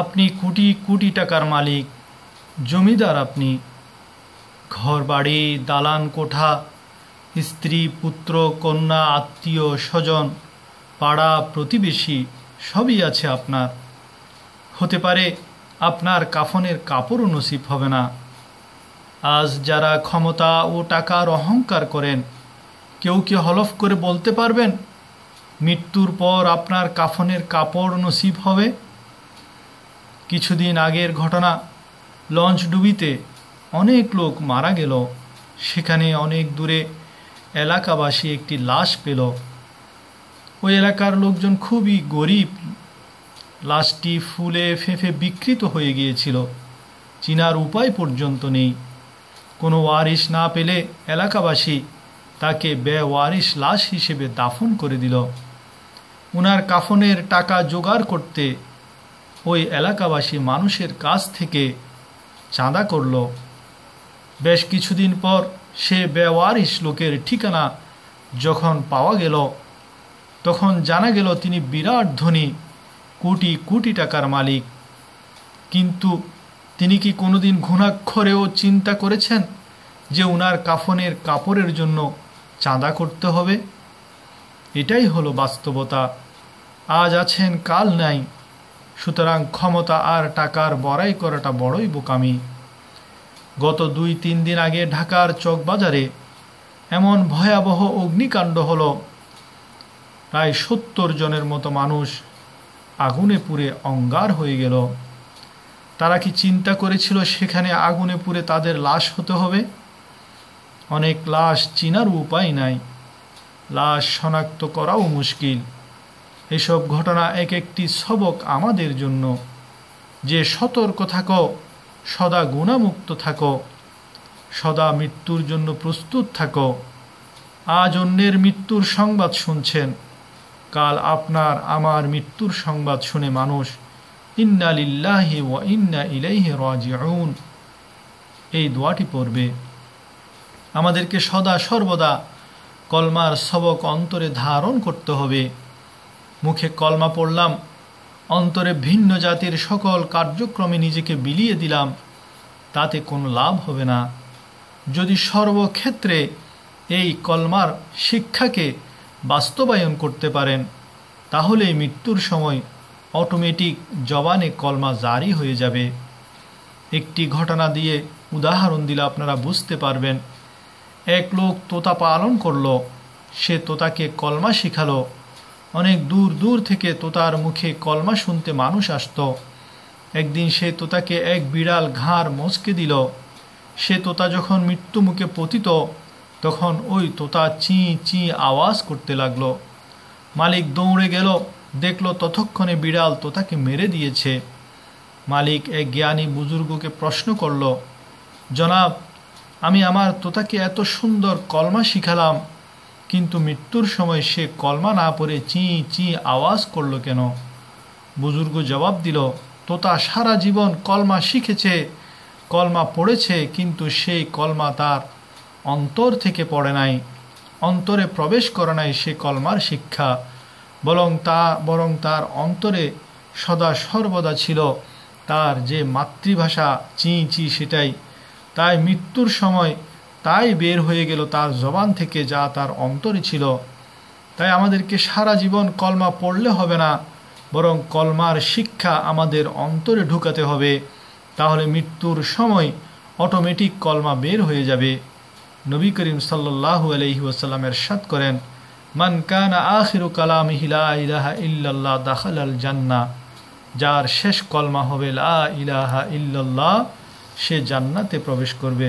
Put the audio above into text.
আপনি কোটি কোটি টাকার মালিক, জমিদার আপনি। ঘর বাড়ি দালান কোঠা, স্ত্রী, পুত্র, কন্যা, আত্মীয়, স্বজন, পাড়া, প্রতিবেশী, সবই আছে আপনার। হতে পারে আপনার কাফনের কাপড়ও নসিব হবে না। আজ যারা ক্ষমতা ও টাকার অহংকার করেন, কেউ কি হলফ করে বলতে পারবেন, মৃত্যুর পর আপনার কাফনের কাপড় নসিব হবে? কিছুদিন আগের ঘটনা লঞ্চ ডুবিতে অনেক লোক মারা গেল। সেখানে অনেক দূরে এলাকাবাসী একটি লাশ পেল। ওই এলাকার লোকজন খুবই গরিব। লাশটি ফুলে ফেঁফে বিকৃত হয়ে গিয়েছিল। চিনার উপায় পর্যন্ত নেই। কোনো ওয়ারিশ না পেলে এলাকাবাসী তাকে বেওয়ারিশ লাশ হিসেবে দাফন করে দিল। উনার কাফনের টাকা জোগাড় করতে ওই এলাকাবাসী মানুষের কাছ থেকে চাঁদা করল। বেশ কিছুদিন পর সে বেওয়ারিশ লোকের ঠিকানা যখন পাওয়া গেল, তখন জানা গেল তিনি বিরাট ধনী, কোটি কোটি টাকার মালিক। কিন্তু তিনি কি কোনোদিন ঘুণাক্ষরেও চিন্তা করেছেন যে উনার কাফনের কাপড়ের জন্য চাঁদা করতে হবে? এটাই হলো বাস্তবতা। আজ আছেন, কাল নাই। সুতরাং ক্ষমতা আর টাকার বড়াই করাটা বড়ই বোকামি। গত দুই তিন দিন আগে ঢাকার চকবাজারে এমন ভয়াবহ অগ্নিকাণ্ড হল। প্রায় সত্তর জনের মতো মানুষ আগুনে পুড়ে অঙ্গার হয়ে গেল। তারা কি চিন্তা করেছিল সেখানে আগুনে পুড়ে তাদের লাশ হতে হবে? অনেক লাশ চিনার উপায় নাই। লাশ শনাক্ত করাও মুশকিল। এসব ঘটনা এক একটি সবক আমাদের জন্য। যে সতর্ক থাকো, সদা গুণামুক্ত থাকো, সদা মৃত্যুর জন্য প্রস্তুত থাকো। আজ অন্যের মৃত্যুর সংবাদ শুনছেন। কাল আপনার আমার মৃত্যুর সংবাদ শুনে মানুষ, ইন্না ওয়া ইন্না ইলাইহি রাজিউন। এই দোয়াটি পড়বে। আমাদেরকে সদা সর্বদা কলমার সবক অন্তরে ধারণ করতে হবে। মুখে কলমা পড়লাম, অন্তরে ভিন্ন জাতির সকল কার্যক্রমে নিজেকে বিলিয়ে দিলাম, তাতে কোনো লাভ হবে না। যদি সর্বক্ষেত্রে এই কলমার শিক্ষাকে বাস্তবায়ন করতে পারেন তাহলে মৃত্যুর সময় অটোমেটিক জবানে কলমা জারি হয়ে যাবে। একটি ঘটনা দিয়ে উদাহরণ দিলে আপনারা বুঝতে পারবেন। এক লোক তোতা পালন করল, সে তোতাকে কলমা শিখালো অনেক দূর দূর থেকে তোতার মুখে কলমা শুনতে মানুষ আসত। একদিন সে তোতাকে এক বিড়াল ঘাড় মচকে দিল। সে তোতা যখন মৃত্যু মুখে পতিত, তখন ওই তোতা চি চি আওয়াজ করতে লাগল। মালিক দৌড়ে গেল, দেখল ততক্ষণে বিড়াল তোতাকে মেরে দিয়েছে। মালিক এক জ্ঞানী বুজুর্গকে প্রশ্ন করল, জনাব, আমি আমার তোতাকে এত সুন্দর কলমা শিখালাম কিন্তু মৃত্যুর সময় সে কলমা না পড়ে চি চি আওয়াজ করল কেন? বুজুর্গ জবাব দিল, তোতা সারা জীবন কলমা শিখেছে, কলমা পড়েছে, কিন্তু সেই কলমা তার অন্তর থেকে পড়ে নাই। অন্তরে প্রবেশ করে নাই সে কলমার শিক্ষা। বরং তা, বরং তার অন্তরে সদা সর্বদা ছিল। তার যে মাতৃভাষা চি চি সেটাই। তাই মৃত্যুর সময় তাই বের হয়ে গেল তার জবান থেকে যা তার অন্তরে ছিল। তাই আমাদেরকে সারা জীবন কলমা পড়লে হবে না, বরং কলমার শিক্ষা আমাদের অন্তরে ঢুকাতে হবে। তাহলে মৃত্যুর সময় অটোমেটিক কলমা বের হয়ে যাবে। নবী করিম সাল্লাহু আলহি ওসাল্লামের সাত করেন, মান কানা আখিরু কালামিহিলা ইলাহা ইল্লাল্লাহ দাখাল আল জান্না। যার শেষ কলমা হবে লা ইলাহা ইল্লাল্লাহ, সে জান্নাতে প্রবেশ করবে।